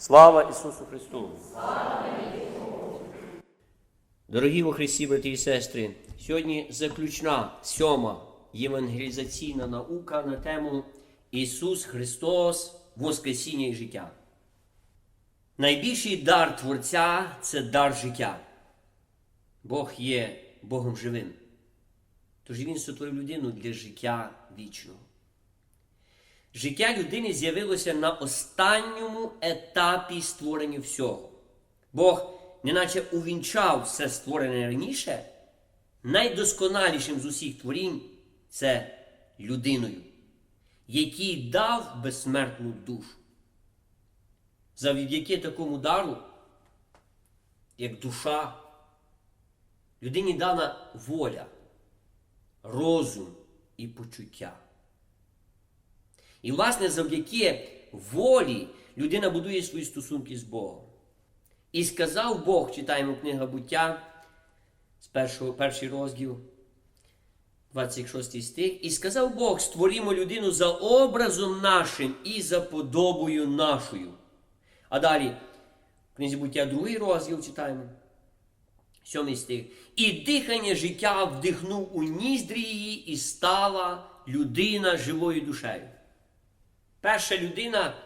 Слава Ісусу Христу! Дорогі во Христі, брати і сестри, сьогодні заключна сьома євангелізаційна наука на тему Ісус Христос, Воскресіння і життя. Найбільший дар Творця це дар життя. Бог є Богом живим. Тож Він сотворив людину для життя вічного. Життя людини з'явилося на останньому етапі створення всього. Бог неначе увінчав все створене раніше, найдосконалішим з усіх творінь це людиною, який дав безсмертну душу. Завдяки такому дару, як душа, людині дана воля, розум і почуття. І, власне, завдяки волі людина будує свої стосунки з Богом. І сказав Бог, читаємо книга буття з першого, перший розділ, 26 стих, і сказав Бог: створімо людину за образом нашим і за подобою нашою. А далі, в книзі буття, другий розділ читаємо. Сьомий стих. І дихання життя вдихнув у ніздрі її, і стала людина живою душею. Перша людина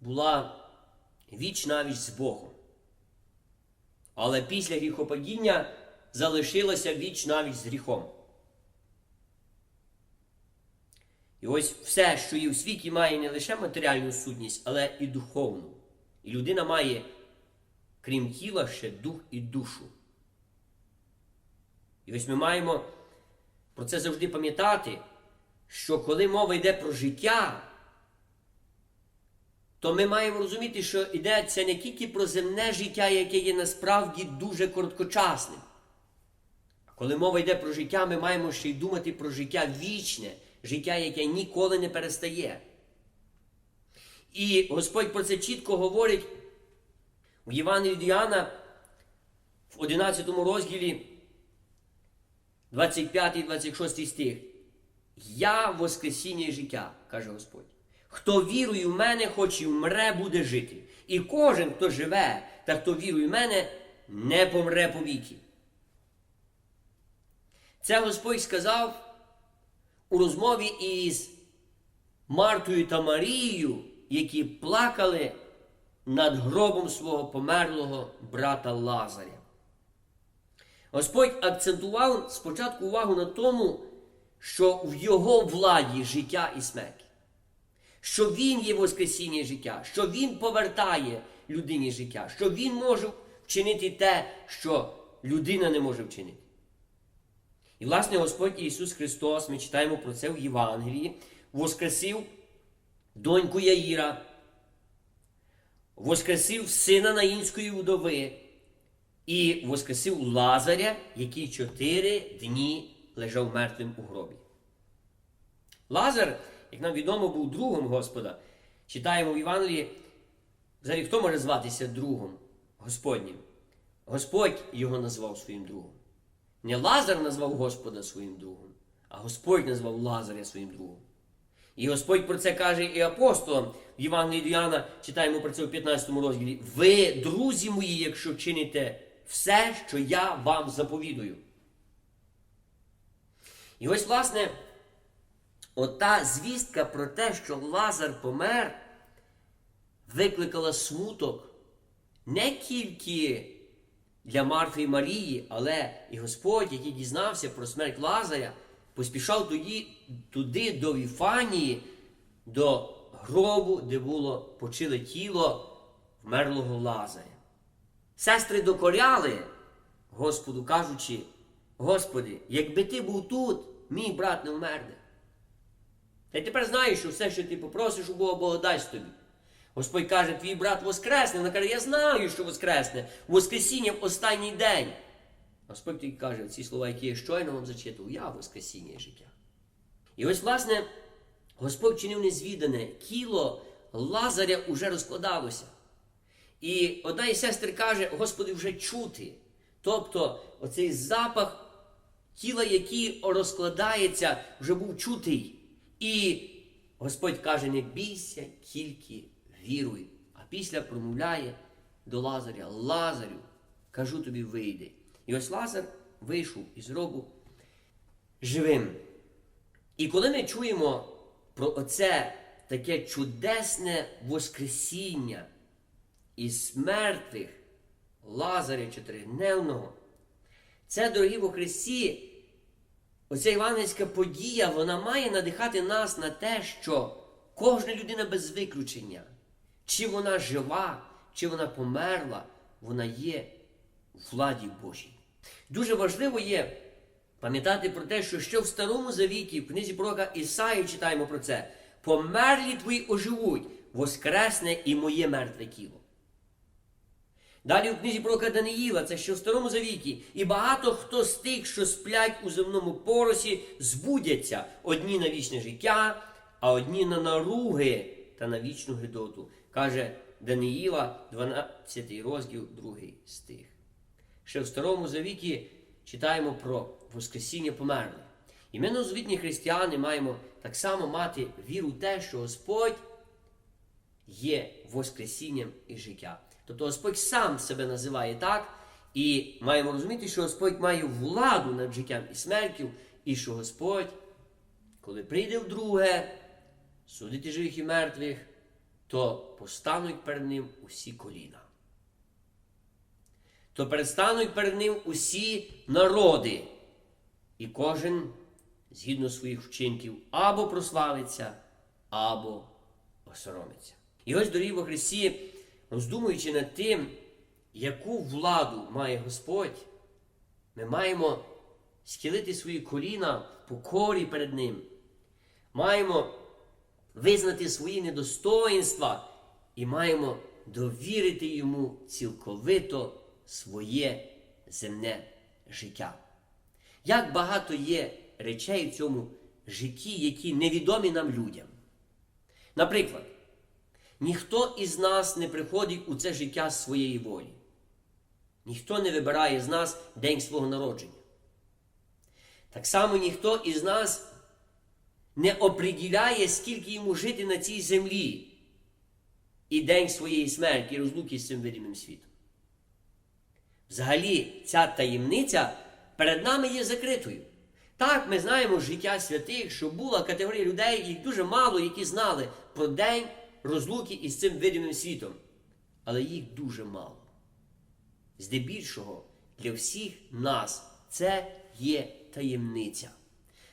була віч навіч з Богом. Але після гріхопадіння залишилася віч навіч з гріхом. І ось все, що є у світі, має не лише матеріальну сутність, але і духовну. І людина має, крім тіла, ще дух і душу. І ось ми маємо про це завжди пам'ятати, що коли мова йде про життя, то ми маємо розуміти, що йдеться не тільки про земне життя, яке є насправді дуже короткочасним. А коли мова йде про життя, ми маємо ще й думати про життя вічне, життя, яке ніколи не перестає. І Господь про це чітко говорить у Євангелії від Іоанна в 11 розділі 25-26 стих. Я Воскресіння і життя, каже Господь. Хто вірує в мене, хоч і вмре, буде жити. І кожен, хто живе та хто вірує в мене, не помре повіки. Це Господь сказав у розмові із Мартою та Марією, які плакали над гробом свого померлого брата Лазаря. Господь акцентував спочатку увагу на тому, що в його владі життя і смерть, що Він є Воскресіння життя, що Він повертає людині життя, що Він може вчинити те, що людина не може вчинити. І, власне, Господь Ісус Христос, ми читаємо про це в Євангелії, воскресив доньку Яїра, воскресив сина Наїнської вдови і воскресив Лазаря, який чотири дні лежав мертвим у гробі. Лазар, як нам відомо, був другом Господа. Читаємо в Євангелії, взагалі хто може зватися другом Господнім? Господь його назвав своїм другом. Не Лазар назвав Господа своїм другом, а Господь назвав Лазаря своїм другом. І Господь про це каже і апостолам. В Євангелії від Іоанна читаємо про це у 15 розділі. Ви, друзі мої, якщо чините все, що я вам заповідую. І ось, власне, ота звістка про те, що Лазар помер, викликала смуток не тільки для Марфи і Марії, але і Господь, який дізнався про смерть Лазаря, поспішав тоді, туди до Віфанії, до гробу, де було почиле тіло вмерлого Лазаря. Сестри докоряли Господу, кажучи, Господи, якби ти був тут, мій брат не вмерне. Та й тепер знаєш, що все, що ти попросиш у Бога, Бога дасть тобі. Господь каже, твій брат воскресне. Вона каже, я знаю, що воскресне. Воскресіння в останній день. Господь тоді каже, ці слова, які я щойно вам зачитував, я воскресіння і життя. І ось, власне, Господь чинив незвідане, тіло Лазаря уже розкладалося. І одна із сестер каже, Господи, вже чути. Тобто, оцей запах тіла, який розкладається, вже був чутий. І Господь каже: не бійся, тільки віруй, А після промовляє до Лазаря: Лазарю, кажу тобі, вийди. І ось Лазар вийшов із гробу живим. І коли ми чуємо про оце таке чудесне Воскресіння із мертвих Лазаря чотиридневного, це, дорогі во Христі, оця євангельська подія, вона має надихати нас на те, що кожна людина без виключення, чи вона жива, чи вона померла, вона є у владі Божій. Дуже важливо є пам'ятати про те, що ще в Старому Завіті, в книзі пророка Ісаї читаємо про це. Померлі твої оживуть, воскресне і моє мертве тіло. Далі у книзі пророка Даниїла, це що в Старому Завіті, і багато хто з тих, що сплять у земному поросі, збудяться одні на вічне життя, а одні на наруги та на вічну гидоту, каже Даниїла, 12 розділ, 2 стих. Ще в Старому Завіті читаємо про Воскресіння померлих. І ми, новозавітні християни, маємо так само мати віру в те, що Господь є Воскресінням і життя. Тобто Господь сам себе називає так, і маємо розуміти, що Господь має владу над життям і смертю, і що Господь, коли прийде вдруге, судити живих і мертвих, то постануть перед Ним усі коліна. То перестануть перед Ним усі народи, і кожен, згідно своїх вчинків, або прославиться, або осоромиться. І ось, дорогі во Христі, роздумуючи над тим, яку владу має Господь, ми маємо схилити свої коліна в покорі перед Ним. Маємо визнати свої недостоїнства і маємо довірити йому цілковито своє земне життя. Як багато є речей в цьому житті, які невідомі нам людям. Наприклад, ніхто із нас не приходить у це життя з своєї волі. Ніхто не вибирає з нас день свого народження. Так само ніхто із нас не оприділяє, скільки йому жити на цій землі і день своєї смерті, і розлуки з цим видимим світом. Взагалі, ця таємниця перед нами є закритою. Так, ми знаємо життя святих, що була категорія людей, їх дуже мало, які знали про день розлуки із цим видимим світом. Але їх дуже мало. Здебільшого для всіх нас це є таємниця.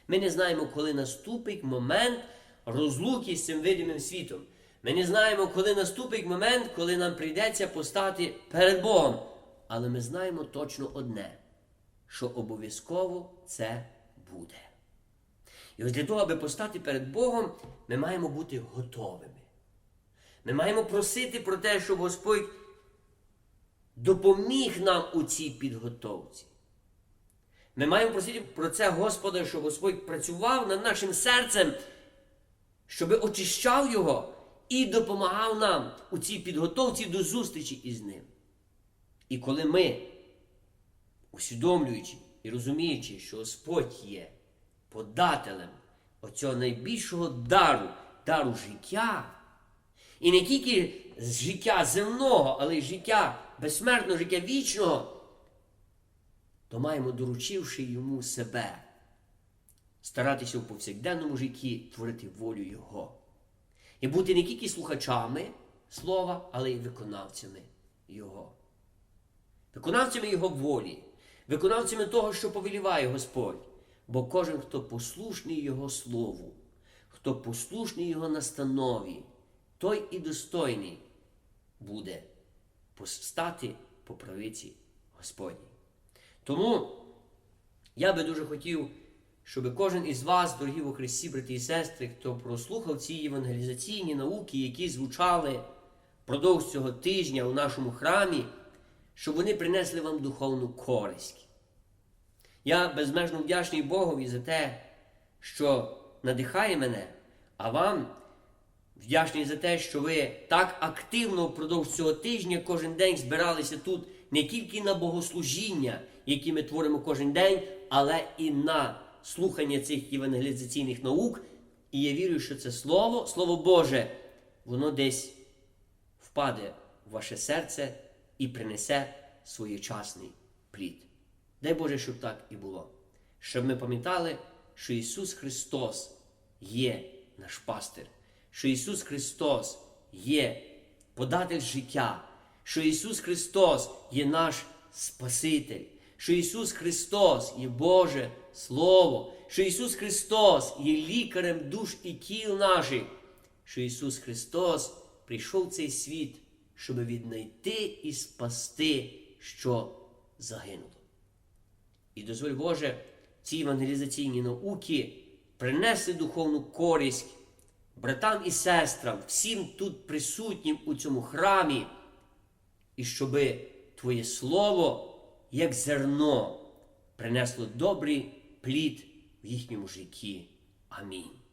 Ми не знаємо, коли наступить момент розлуки з цим видимим світом. Ми не знаємо, коли наступить момент, коли нам прийдеться постати перед Богом. Але ми знаємо точно одне, що обов'язково це буде. І ось для того, аби постати перед Богом, ми маємо бути готовими. Ми маємо просити про те, щоб Господь допоміг нам у цій підготовці. Ми маємо просити про це Господа, щоб Господь працював над нашим серцем, щоб очищав його і допомагав нам у цій підготовці до зустрічі із ним. І коли ми, усвідомлюючи і розуміючи, що Господь є подателем оцього найбільшого дару, дару життя, і не тільки життя земного, але й життя безсмертного, життя вічного, то маємо, доручивши йому себе, старатися у повсякденному житті творити волю Його. І бути не тільки слухачами слова, але й виконавцями Його. Виконавцями Його волі, виконавцями того, що повеліває Господь. Бо кожен, хто послушний Його Слову, хто послушний Його настанові, той і достойний буде постати по правиці Господній. Тому я би дуже хотів, щоб кожен із вас, дорогі во Христі, брати і сестри, хто прослухав ці євангелізаційні науки, які звучали впродовж цього тижня у нашому храмі, щоб вони принесли вам духовну користь. Я безмежно вдячний Богові за те, що надихає мене, а вам вдячний за те, що ви так активно впродовж цього тижня кожен день збиралися тут не тільки на богослужіння, які ми творимо кожен день, але і на слухання цих євангелізаційних наук. І я вірю, що це Слово, Слово Боже, воно десь впаде в ваше серце і принесе своєчасний плід. Дай Боже, щоб так і було. Щоб ми пам'ятали, що Ісус Христос є наш пастир, що Ісус Христос є податель життя, що Ісус Христос є наш Спаситель, що Ісус Христос є Боже Слово, що Ісус Христос є лікарем душ і тіл наших, що Ісус Христос прийшов в цей світ, щоб віднайти і спасти, що загинуло. І дозволь Боже, ці евангелізаційні науки принесли духовну користь братам і сестрам, всім тут присутнім у цьому храмі, і щоби Твоє Слово, як зерно, принесло добрий плід в їхньому житті. Амінь.